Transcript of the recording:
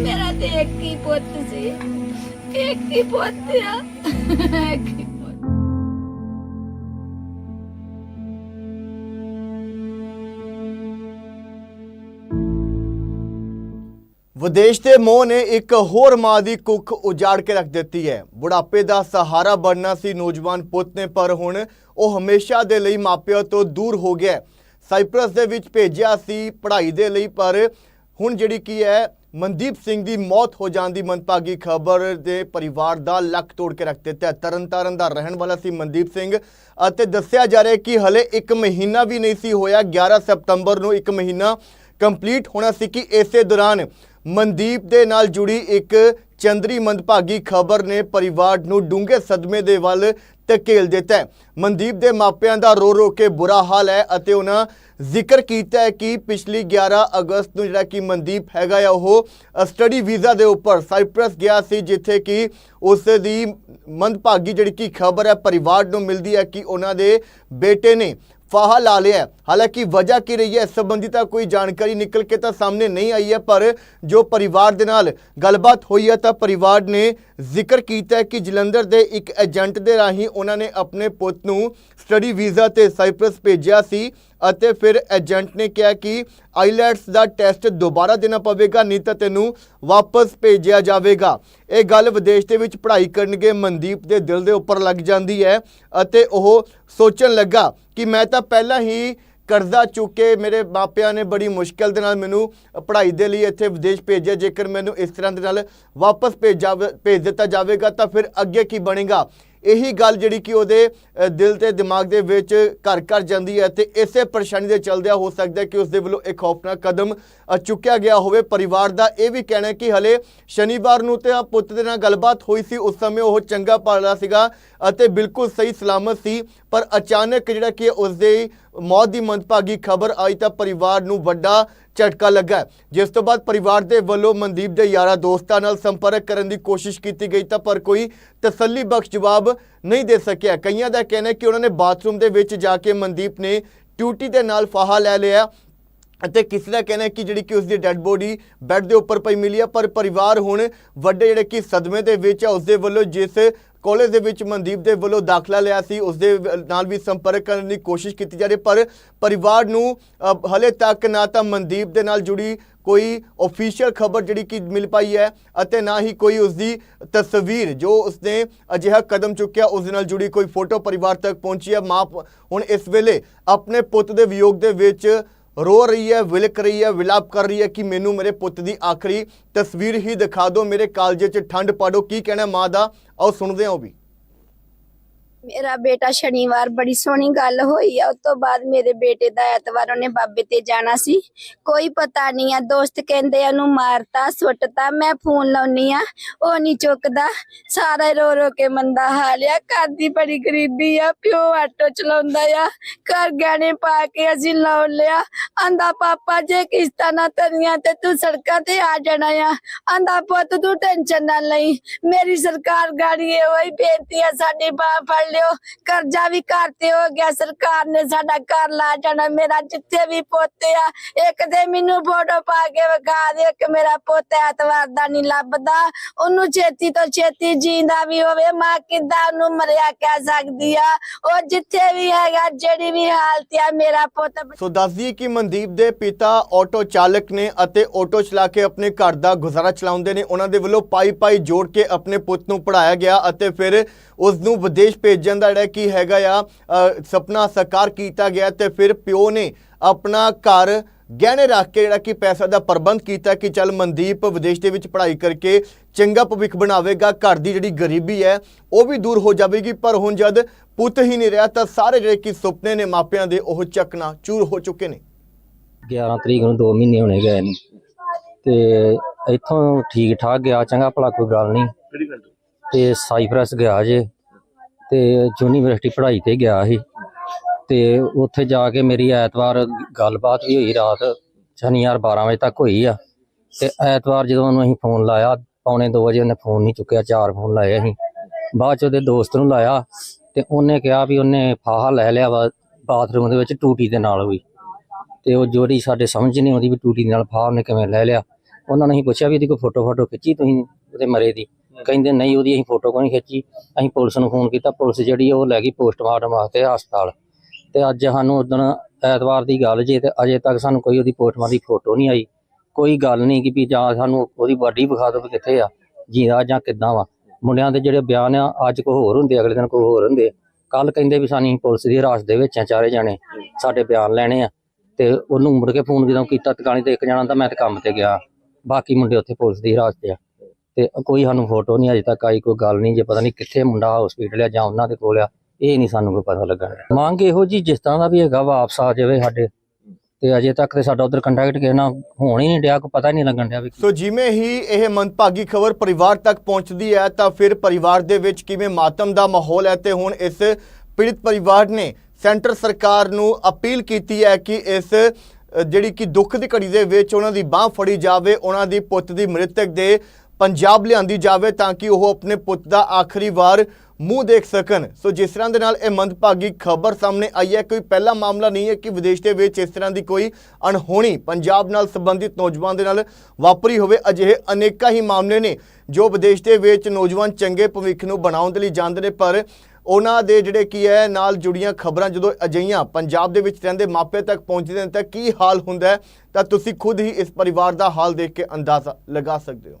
ਮੇਰਾ ਤੇ ਇੱਕ ਹੀ ਪੁੱਤ ਸੀ। ਇੱਕ ਹੀ ਪੁੱਤ ਆ। ਇੱਕ ਹੀ ਪੁੱਤ। ਵਿਦੇਸ਼ ਦੇ ਮੋਹ ਨੇ ਇੱਕ ਹੋਰ ਮਾਂ ਦੀ ਕੁੱਖ ਉਜਾੜ ਕੇ ਰੱਖ ਦਿੱਤੀ ਹੈ। ਬੁਢਾਪੇ ਦਾ ਸਹਾਰਾ ਬਣਨਾ ਸੀ ਨੌਜਵਾਨ ਪੁੱਤ ਨੇ, ਪਰ ਹੁਣ ਉਹ ਹਮੇਸ਼ਾ ਦੇ ਲਈ ਮਾਪਿਆਂ ਤੋਂ ਦੂਰ ਹੋ ਗਿਆ ਹੈ। ਸਾਈਪ੍ਰਸ ਦੇ ਵਿੱਚ ਭੇਜਿਆ ਸੀ ਪੜ੍ਹਾਈ ਦੇ ਲਈ, ਪਰ ਹੁਣ ਜਿਹੜੀ ਕੀ ਹੈ, ਮਨਦੀਪ ਸਿੰਘ ਦੀ ਮੌਤ ਹੋ ਜਾਣ ਦੀ ਮੰਦਭਾਗੀ ਖਬਰ ਦੇ ਪਰਿਵਾਰ ਦਾ ਲੱਕ ਤੋੜ ਕੇ ਰੱਖ ਦਿੱਤਾ ਹੈ। ਤਰਨਤਾਰਨ ਦਾ ਰਹਿਣ ਵਾਲਾ ਸੀ ਮਨਦੀਪ ਸਿੰਘ ਅਤੇ ਦੱਸਿਆ ਜਾ ਰਿਹਾ ਕਿ ਹਲੇ 1 ਮਹੀਨਾ ਵੀ ਨਹੀਂ ਸੀ ਹੋਇਆ 11 ਸਤੰਬਰ ਨੂੰ 1 ਮਹੀਨਾ ਕੰਪਲੀਟ ਹੋਣਾ ਸੀ ਕਿ ਇਸੇ ਦੌਰਾਨ ਮਨਦੀਪ ਦੇ ਨਾਲ ਜੁੜੀ ਇੱਕ ਚੰਦਰੀ ਮੰਦਭਾਗੀ ਖਬਰ ਨੇ ਪਰਿਵਾਰ ਨੂੰ ਡੂੰਘੇ ਸਦਮੇ ਦੇ ਵੱਲ ਧਕੇਲ ਦਿੱਤਾ ਹੈ। ਮਨਦੀਪ ਦੇ ਮਾਪਿਆਂ ਦਾ ਰੋ ਰੋ ਕੇ ਬੁਰਾ ਹਾਲ ਹੈ ਅਤੇ ਉਹਨਾਂ ਜ਼ਿਕਰ ਕੀਤਾ ਹੈ ਕਿ ਪਿਛਲੀ 11 ਅਗਸਤ ਨੂੰ ਜਿਹੜਾ ਕਿ ਮਨਦੀਪ ਹੈਗਾ ਆ, ਉਹ ਸਟੱਡੀ ਵੀਜ਼ਾ ਦੇ ਉੱਪਰ ਸਾਈਪ੍ਰਸ ਗਿਆ ਸੀ, ਜਿੱਥੇ ਕਿ ਉਸ ਦੀ ਮੰਦਭਾਗੀ ਜਿਹੜੀ ਕਿ ਖਬਰ ਹੈ, ਪਰਿਵਾਰ ਨੂੰ ਮਿਲਦੀ ਹੈ ਕਿ ਉਹਨਾਂ ਦੇ ਬੇਟੇ ਨੇ ਫਾਹਾ ਲਾ ਲਿਆ ਹਾਲਾਂਕਿ ਵਜ੍ਹਾ ਕੀ ਰਹੀ ਹੈ, ਇਸ ਸੰਬੰਧੀ ਤਾਂ ਕੋਈ ਜਾਣਕਾਰੀ ਨਿਕਲ ਕੇ ਤਾਂ ਸਾਹਮਣੇ ਨਹੀਂ ਆਈ ਹੈ, ਪਰ ਜੋ ਪਰਿਵਾਰ ਦੇ ਨਾਲ ਗੱਲਬਾਤ ਹੋਈ ਹੈ, ਤਾਂ ਪਰਿਵਾਰ ਨੇ ਜ਼ਿਕਰ ਕੀਤਾ ਹੈ ਕਿ ਜਲੰਧਰ ਦੇ ਇੱਕ ਏਜੰਟ ਦੇ ਰਾਹੀਂ ਉਹਨਾਂ ਨੇ ਆਪਣੇ ਪੁੱਤ ਨੂੰ ਸਟੱਡੀ ਵੀਜ਼ਾ ਤੇ ਸਾਈਪ੍ਰਸ ਭੇਜਿਆ ਸੀ। ਅਤੇ ਫਿਰ ਏਜੰਟ ਨੇ ਕਿਹਾ ਕਿ ਆਈਲੈਟਸ ਦਾ ਟੈਸਟ ਦੁਬਾਰਾ ਦੇਣਾ ਪਵੇਗਾ, ਨਹੀਂ ਤਾਂ ਤੈਨੂੰ ਵਾਪਸ ਭੇਜਿਆ ਜਾਵੇਗਾ। ਇਹ ਗੱਲ ਵਿਦੇਸ਼ ਦੇ ਵਿੱਚ ਪੜ੍ਹਾਈ ਕਰਨਗੇ, ਮਨਦੀਪ ਦੇ ਦਿਲ ਦੇ ਉੱਪਰ ਲੱਗ ਜਾਂਦੀ ਹੈ ਅਤੇ ਉਹ ਸੋਚਣ ਲੱਗਾ ਕਿ ਮੈਂ ਤਾਂ ਪਹਿਲਾਂ ਹੀ ਕਰਜ਼ਾ ਚੁੱਕ ਕੇ ਮੇਰੇ ਮਾਪਿਆਂ ਨੇ ਬੜੀ ਮੁਸ਼ਕਲ ਦੇ ਨਾਲ ਮੈਨੂੰ ਪੜ੍ਹਾਈ ਦੇ ਲਈ ਇੱਥੇ ਵਿਦੇਸ਼ ਭੇਜਿਆ। ਜੇਕਰ ਮੈਨੂੰ ਇਸ ਤਰ੍ਹਾਂ ਦੇ ਨਾਲ ਵਾਪਸ ਭੇਜ ਜਾਵੇ- ਭੇਜ ਦਿੱਤਾ ਜਾਵੇਗਾ ਤਾਂ ਫਿਰ ਅੱਗੇ ਕੀ ਬਣੇਗਾ? ਇਹੀ ਗੱਲ ਜਿਹੜੀ ਕਿ ਉਹਦੇ ਦਿਲ ਤੇ ਦਿਮਾਗ ਦੇ ਵਿੱਚ ਘਰ ਘਰ ਜਾਂਦੀ ਹੈ ਤੇ ਇਸੇ ਪਰੇਸ਼ਾਨੀ ਦੇ ਚਲਦਿਆਂ ਹੋ ਸਕਦਾ ਕਿ ਉਸ ਦੇ ਵੱਲੋਂ ਇੱਕ ਖੌਫਨਾਕ ਕਦਮ ਚੁੱਕਿਆ ਗਿਆ ਹੋਵੇ। ਪਰਿਵਾਰ ਦਾ ਇਹ ਵੀ ਕਹਿਣਾ ਹੈ ਕਿ ਹਲੇ ਸ਼ਨੀਵਾਰ ਨੂੰ ਤੇ ਪੁੱਤ ਦੇ ਨਾਲ ਗੱਲਬਾਤ ਹੋਈ ਸੀ, ਉਸ ਸਮੇਂ ਉਹ ਚੰਗਾ ਪਾਲਾ ਸੀਗਾ ਅਤੇ ਬਿਲਕੁਲ ਸਹੀ ਸਲਾਮਤ ਸੀ। ਪਰ ਅਚਾਨਕ ਜਿਹੜਾ ਕਿ ਉਸ ਦੇ ਮੌਤ ਦੀ ਮੰਦਭਾਗੀ ਖਬਰ ਆਈ ਤਾਂ ਪਰਿਵਾਰ ਨੂੰ ਵੱਡਾ ਝਟਕਾ ਲੱਗਾ। ਜਿਸ ਤੋਂ ਬਾਅਦ ਪਰਿਵਾਰ ਦੇ ਵੱਲੋਂ ਮਨਦੀਪ ਦੇ ਯਾਰਾਂ ਦੋਸਤਾਂ ਨਾਲ ਸੰਪਰਕ ਕਰਨ ਦੀ ਕੋਸ਼ਿਸ਼ ਕੀਤੀ ਗਈ ਤਾਂ ਪਰ ਕੋਈ ਤਸੱਲੀ ਬਖਸ਼ ਜਵਾਬ ਨਹੀਂ ਦੇ ਸਕਿਆ। ਕਈਆਂ ਦਾ ਕਹਿਣਾ ਹੈ ਕਿ ਉਹਨਾਂ ਨੇ ਬਾਥਰੂਮ ਦੇ ਵਿੱਚ ਜਾ ਕੇ ਮਨਦੀਪ ਨੇ ਟਿਊਟੀ ਦੇ ਨਾਲ ਫਾਹਾ ਲੈ ਲਿਆ ਅਤੇ ਕਿਸੇ ਦਾ ਕਹਿਣਾ ਕਿ ਜਿਹੜੀ ਕਿ ਉਸ ਦੀ ਡੈੱਡ ਬੋਡੀ ਬੈੱਡ ਦੇ ਉੱਪਰ ਪਈ ਮਿਲੀ ਹੈ ਪਰ ਪਰਿਵਾਰ ਹੁਣ ਵੱਡੇ ਜਿਹੜੇ ਕਿ ਸਦਮੇ ਦੇ ਵਿੱਚ ਹੈ ਉਸ ਦੇ ਵੱਲੋਂ ਜਿਸ ਕਾਲਜ ਦੇ ਵਿੱਚ ਮਨਦੀਪ ਦੇ ਵੱਲੋਂ ਦਾਖਲਾ ਲਿਆ ਸੀ ਉਸ ਦੇ ਨਾਲ ਵੀ ਸੰਪਰਕ ਕਰਨ ਦੀ ਕੋਸ਼ਿਸ਼ ਕੀਤੀ ਜਾ ਰਹੀ ਪਰ ਪਰਿਵਾਰ ਨੂੰ ਅ, ਹਲੇ ਤੱਕ ਨਾ ਤਾਂ ਮਨਦੀਪ ਦੇ ਨਾਲ ਜੁੜੀ ਕੋਈ ਅਫੀਸ਼ੀਅਲ ਖਬਰ ਜਿਹੜੀ ਕਿ ਮਿਲ ਪਾਈ ਹੈ ਅਤੇ ਨਾ ਹੀ ਕੋਈ ਉਸ ਦੀ ਤਸਵੀਰ ਜੋ ਉਸਨੇ ਅਜਿਹਾ ਕਦਮ ਚੁੱਕਿਆ ਉਸ ਦੇ ਨਾਲ ਜੁੜੀ ਕੋਈ ਫੋਟੋ ਪਰਿਵਾਰ ਤੱਕ ਪਹੁੰਚੀ ਹੈ। ਮਾਂ ਹੁਣ ਇਸ ਵੇਲੇ ਆਪਣੇ ਪੁੱਤ ਦੇ ਵਿਯੋਗ ਦੇ ਵਿੱਚ ਰੋ ਰਹੀ ਹੈ, ਵਿਲਕ ਰਹੀ ਹੈ, ਵਿਲਾਪ ਕਰ ਰਹੀ ਹੈ ਕਿ ਮੈਨੂੰ ਮੇਰੇ ਪੁੱਤ ਦੀ ਆਖਰੀ ਤਸਵੀਰ ਹੀ ਦਿਖਾ ਦਿਓ, ਮੇਰੇ ਕਾਲਜੇ 'ਚ ਠੰਡ ਪਾੜੋ। ਕੀ ਕਹਿਣਾ ਮਾਂ ਦਾ? ਆਓ ਸੁਣਦੇ ਹਾਂ ਉਹ ਵੀ। ਮੇਰਾ ਬੇਟਾ ਸ਼ਨੀਵਾਰ ਬੜੀ ਸੋਹਣੀ ਗੱਲ ਹੋਈ ਆ, ਉਸ ਤੋਂ ਬਾਅਦ ਮੇਰੇ ਬੇਟੇ ਦਾ ਐਤਵਾਰ ਉਹਨੇ ਬਾਬੇ ਤੇ ਜਾਣਾ ਸੀ। ਕੋਈ ਪਤਾ ਨਹੀਂ ਆ, ਦੋਸਤ ਕਹਿੰਦੇ ਆ, ਉਹਨੂੰ ਮਾਰਤਾ, ਸੁੱਟਤਾ, ਮੈਂ ਫੋਨ ਲਾਉਣੀ ਆ, ਉਹ ਨਹੀਂ ਚੁੱਕਦਾ। ਸਾਰਾ ਰੋ ਰੋ ਕੇ ਮੰਦਾ ਹਾਲ ਘਰ ਦੀ ਬੜੀ ਗਰੀਬੀ ਆ, ਪਿਓ ਆਟੋ ਚਲਾਉਂਦਾ ਆ, ਘਰ ਗਹਿਣੇ ਪਾ ਕੇ ਅਸੀਂ ਲਾਉਣ ਲਿਆ। ਆਂਦਾ, ਪਾਪਾ, ਜੇ ਕਿਸ਼ਤਾਂ ਨਾ ਤਰੀਆਂ ਤੇ ਤੂੰ ਸੜਕਾਂ ਤੇ ਆ ਜਾਣਾ ਆ। ਆਂਦਾ, ਪੁੱਤ, ਤੂੰ ਟੈਨਸ਼ਨ ਨਾ ਲਈ, ਮੇਰੀ ਸਰਕਾਰ ਗਾੜੀ ਇਹੋ ਹੀ ਬੇਨਤੀ ਆ, ਸਾਡੀ ਬਾਹ ਫੜ ਲਿਓ, ਕਰਜ਼ਾ ਵੀ ਘਰ ਤੇ ਹੋ ਗਿਆ, ਸਰਕਾਰ ਨੇ ਸਾਡਾ ਘਰ ਲਾ ਜਾਣਾ, ਮੇਰਾ ਜਿੱਥੇ ਵੀ ਪੁੱਤ ਆ, ਇੱਕ ਦੇ ਮੈਨੂੰ ਫੋਟੋ ਪਾ ਕੇ ਵਿਖਾ ਦੇ ਕਿ ਮੇਰਾ ਪੁੱਤ ਐਤਵਾਰ ਦਾ ਨਹੀਂ ਲੱਭਦਾ, ਉਹਨੂੰ ਛੇਤੀ ਤੋਂ ਛੇਤੀ ਜੀਂਦਾ ਵੀ ਹੋਵੇ, ਮਾਂ ਕਿੱਦਾਂ ਉਹਨੂੰ ਮਰਿਆ ਕਹਿ ਸਕਦੀ ਆ? ਉਹ ਜਿੱਥੇ ਵੀ ਹੈਗਾ, ਜਿਹੜੀ ਵੀ ਹਾਲਤ ਆ, ਮੇਰਾ ਪੁੱਤ ਸੋ ਦੱਸ ਕਿ ਮਨਦੀਪ ਦੇ ਪਿਤਾ ਆਟੋ ਚਾਲਕ ਨੇ ਅਤੇ ਆਟੋ ਚਲਾ ਕੇ ਆਪਣੇ ਘਰ ਦਾ ਗੁਜ਼ਾਰਾ ਚਲਾਉਂਦੇ ਨੇ। ਉਹਨਾਂ ਦੇ ਵੱਲੋਂ ਪਾਈ ਪਾਈ ਜੋੜ ਕੇ ਆਪਣੇ ਪੁੱਤ ਨੂੰ ਪੜਾਇਆ ਗਿਆ ਅਤੇ ਫਿਰ ਉਸ ਨੂੰ ਵਿਦੇਸ਼ ਭੇਜਣ ਦਾ ਜਿਹੜਾ ਕੀ ਹੈਗਾ ਆ ਸੁਪਨਾ ਸਾਕਾਰ ਕੀਤਾ ਗਿਆ ਤੇ ਫਿਰ ਪਿਓ ਨੇ ਆਪਣਾ ਘਰ ਗਹਿਣੇ ਰੱਖ ਕੇ ਜਿਹੜਾ ਕਿ ਪੈਸਾ ਦਾ ਪ੍ਰਬੰਧ ਕੀਤਾ ਕਿ ਚੱਲ ਮਨਦੀਪ ਵਿਦੇਸ਼ ਦੇ ਵਿੱਚ ਪੜ੍ਹਾਈ ਕਰਕੇ ਚੰਗਾ ਭਵਿੱਖ ਬਣਾਵੇਗਾ ਘਰ ਦੀ ਜਿਹੜੀ ਗਰੀਬੀ ਹੈ ਉਹ ਵੀ ਦੂਰ ਹੋ ਜਾਵੇਗੀ। ਪਰ ਹੁਣ ਜਦ ਪੁੱਤ ਹੀ ਨਹੀਂ ਰਿਹਾ ਤਾਂ ਸਾਰੇ ਜਿਹੜੇ ਕਿ ਸੁਪਨੇ ਨੇ ਮਾਪਿਆਂ ਦੇ ਉਹ ਚੱਕਣਾ ਚੂਰ ਹੋ ਚੁੱਕੇ ਨੇ। 11 ਤਰੀਕ ਨੂੰ 2 ਮਹੀਨੇ ਹੋਣੇ ਗਏ ਨੇ। ਤੇ ਇੱਥੋਂ ਠੀਕ ਠਾਕ ਗਿਆ ਚੰਗਾ ਭਲਾ ਕੋਈ ਗੱਲ ਨਹੀਂ। ਤੇ ਸਾਈਪ੍ਰਸ ਗਿਆ ਜੇ। ਤੇ ਯੂਨੀਵਰਸਿਟੀ ਪੜ੍ਹਾਈ ਤੇ ਗਿਆ ਸੀ। ਤੇ ਉੱਥੇ ਜਾ ਕੇ ਮੇਰੀ ਐਤਵਾਰ ਗੱਲਬਾਤ ਵੀ ਹੋਈ ਰਾਤ ਸ਼ਨੀਵਾਰ 12 ਵਜੇ ਤੱਕ ਹੋਈ ਆ। ਤੇ ਐਤਵਾਰ ਜਦੋਂ ਉਹਨੂੰ ਅਸੀਂ ਫੋਨ ਲਾਇਆ, ਪੌਣੇ 2 ਵਜੇ ਉਹਨੇ ਫੋਨ ਨਹੀਂ ਚੁੱਕਿਆ, ਚਾਰ ਫੋਨ ਲਾਏ ਅਸੀਂ। ਬਾਅਦ ਚ ਉਹਦੇ ਦੋਸਤ ਨੂੰ ਲਾਇਆ ਤੇ ਉਹਨੇ ਕਿਹਾ ਵੀ ਉਹਨੇ ਫਾਹਾ ਲੈ ਲਿਆ ਵਾ, ਬਾਥਰੂਮ ਦੇ ਵਿੱਚ ਟੂਟੀ ਦੇ ਨਾਲ ਵੀ। ਤੇ ਉਹ ਜੋੜੀ ਸਾਡੇ ਸਮਝ ਨਹੀਂ ਆਉਂਦੀ ਵੀ ਟੂਟੀ ਨਾਲ ਫਾਹ ਉਹਨੇ ਕਿਵੇਂ ਲੈ ਲਿਆ। ਉਹਨਾਂ ਨੇ ਹੀ ਪੁੱਛਿਆ ਵੀ ਇਹਦੀ ਕੋਈ ਫੋਟੋ ਫੋਟੋ ਖਿੱਚੀ ਤੁਸੀਂ ਉਹਦੇ ਮਰੇ ਦੀ? ਕਹਿੰਦੇ ਨਹੀਂ ਉਹਦੀ ਅਸੀਂ ਫੋਟੋ ਕੋਈ ਨਹੀਂ ਖਿੱਚੀ, ਅਸੀਂ ਪੁਲਿਸ ਨੂੰ ਫੋਨ ਕੀਤਾ, ਪੁਲਿਸ ਜਿਹੜੀ ਉਹ ਲੈ ਗਈ ਪੋਸਟਮਾਰਟਮ ਵਾਸਤੇ ਹਸਪਤਾਲ। ਤੇ ਅੱਜ ਸਾਨੂੰ ਉਦੋਂ ਐਤਵਾਰ ਦੀ ਗੱਲ ਜੇ ਤੇ ਅਜੇ ਤੱਕ ਸਾਨੂੰ ਕੋਈ ਉਹਦੀ ਪੋਸਟਮਾਰਟਮ ਦੀ ਫੋਟੋ ਨਹੀਂ ਆਈ। ਕੋਈ ਗੱਲ ਨਹੀਂ ਕਿ ਵੀ ਜਾਂ ਸਾਨੂੰ ਉਹਦੀ ਬਾਡੀ ਵਿਖਾ ਦਿਓ ਵੀ ਕਿੱਥੇ ਆ ਜੀਦਾ ਜਾਂ ਕਿੱਦਾਂ ਵਾ। ਮੁੰਡਿਆਂ ਦੇ ਜਿਹੜੇ ਬਿਆਨ ਆ, ਅੱਜ ਕੋ ਹੋਰ ਹੁੰਦੇ, ਅਗਲੇ ਦਿਨ ਕੋ ਹੋਰ ਹੁੰਦੇ ਕੱਲ ਕਹਿੰਦੇ ਵੀ ਸਾਨੂੰ ਪੁਲਿਸ ਦੀ ਹਿਰਾਸਤ ਦੇ ਵਿੱਚ ਆ ਚਾਰੇ ਜਾਣੇ, ਸਾਡੇ ਬਿਆਨ ਲੈਣੇ ਆ। ਤੇ ਉਹਨੂੰ ਮੁੜ ਕੇ ਫੋਨ ਜਦੋਂ ਕੀਤਾ, ਟਿਕਾਣੇ ਤੇ ਇੱਕ ਜਣਾ ਤਾਂ ਮੈਂ ਤੇ ਕੰਮ ਤੇ ਗਿਆ। ਬਾਕੀ ਮੁੰਡੇ ਉੱਥੇ ਪੁਲਿਸ ਦੀ ਹਿਰਾਸਤ 'ਚ ਆ। ਤੇ ਕੋਈ ਸਾਨੂੰ ਫੋਟੋ ਨਹੀਂ ਅਜੇ ਤੱਕ ਆਈ, ਕੋਈ ਗੱਲ ਨਹੀਂ, ਜੇ ਪਤਾ ਨਹੀਂ ਕਿੱਥੇ ਮੁੰਡਾ ਹਸਪੀਟਲ ਆ ਜਾਂ ਉਹਨਾਂ ਦੇ ਕੋਲ ਆ, ਇਹ ਨਹੀਂ ਸਾਨੂੰ ਕੋਈ ਪਤਾ ਲੱਗਣ ਮੰਗ ਇਹੋ ਜੀ ਜਿਸ ਤਰ੍ਹਾਂ ਦਾ ਵੀ ਹੈਗਾ ਵਾਪਸ ਆ ਜਾਵੇ ਸਾਡੇ, ਤੇ ਅਜੇ ਤੱਕ ਤੇ ਸਾਡਾ ਉਧਰ ਕੰਟੈਕਟ ਕਿਸੇ ਨਾਲ ਹੋਣ ਹੀ ਨਹੀਂ ਡਿਆ, ਕੋਈ ਪਤਾ ਨਹੀਂ ਲੱਗਣ ਡਿਆ ਵੀ ਸੋ ਜਿਵੇਂ ਹੀ ਇਹ ਮੰਦਭਾਗੀ ਖਬਰ ਪਰਿਵਾਰ ਤੱਕ ਪਹੁੰਚਦੀ ਹੈ, ਤਾਂ ਫਿਰ ਪਰਿਵਾਰ ਦੇ ਵਿੱਚ ਕਿਵੇਂ ਮਾਤਮ ਦਾ ਮਾਹੌਲ ਹੈ, ਤੇ ਹੁਣ ਇਸ ਪੀੜਿਤ ਪਰਿਵਾਰ ਨੇ ਸੈਂਟਰ ਸਰਕਾਰ ਨੂੰ ਅਪੀਲ ਕੀਤੀ ਹੈ ਕਿ ਇਸ ਜਿਹੜੀ ਕਿ ਦੁੱਖ ਦੀ ਘੜੀ ਦੇ ਵਿੱਚ ਉਹਨਾਂ ਦੀ ਬਾਹ ਫੜੀ ਜਾਵੇ, ਉਹਨਾਂ ਦੀ ਪੁੱਤ ਦੀ ਮ੍ਰਿਤਕ ਦੇ ਪੰਜਾਬ ਲਿਆਂਦੀ ਜਾਵੇ ਤਾਂ ਕਿ ਉਹ ਆਪਣੇ ਪੁੱਤ ਦਾ ਆਖਰੀ ਵਾਰ ਮੂੰਹ ਦੇਖ ਸਕਣ। ਸੋ ਜਿਸ ਤਰ੍ਹਾਂ ਦੇ ਨਾਲ ਇਹ ਮੰਦਭਾਗੀ ਖਬਰ ਸਾਹਮਣੇ ਆਈ ਹੈ, ਕੋਈ ਪਹਿਲਾ ਮਾਮਲਾ ਨਹੀਂ ਹੈ ਕਿ ਵਿਦੇਸ਼ ਦੇ ਵਿੱਚ ਇਸ ਤਰ੍ਹਾਂ ਦੀ ਕੋਈ ਅਣਹੋਣੀ ਪੰਜਾਬ ਨਾਲ ਸੰਬੰਧਿਤ ਨੌਜਵਾਨ ਦੇ ਨਾਲ ਵਾਪਰੀ ਹੋਵੇ। ਅਜਿਹੇ ਅਨੇਕਾਂ ਹੀ ਮਾਮਲੇ ਨੇ ਜੋ ਵਿਦੇਸ਼ ਦੇ ਵਿੱਚ ਨੌਜਵਾਨ ਚੰਗੇ ਭਵਿੱਖ ਨੂੰ ਬਣਾਉਣ ਦੇ ਲਈ ਜਾਂਦੇ ਨੇ, ਪਰ ਉਹਨਾਂ ਦੇ ਜਿਹੜੇ ਕੀ ਹੈ, ਨਾਲ ਜੁੜੀਆਂ ਖਬਰਾਂ ਜਦੋਂ ਅਜਈਆਂ ਪੰਜਾਬ ਦੇ ਵਿੱਚ ਰਹਿੰਦੇ ਮਾਪੇ ਤੱਕ ਪਹੁੰਚਦੇ ਨੇ, ਤਾਂ ਕੀ ਹਾਲ ਹੁੰਦਾ ਤਾਂ ਤੁਸੀਂ ਖੁਦ ਹੀ ਇਸ ਪਰਿਵਾਰ ਦਾ ਹਾਲ ਦੇਖ ਕੇ ਅੰਦਾਜ਼ਾ ਲਗਾ ਸਕਦੇ ਹੋ।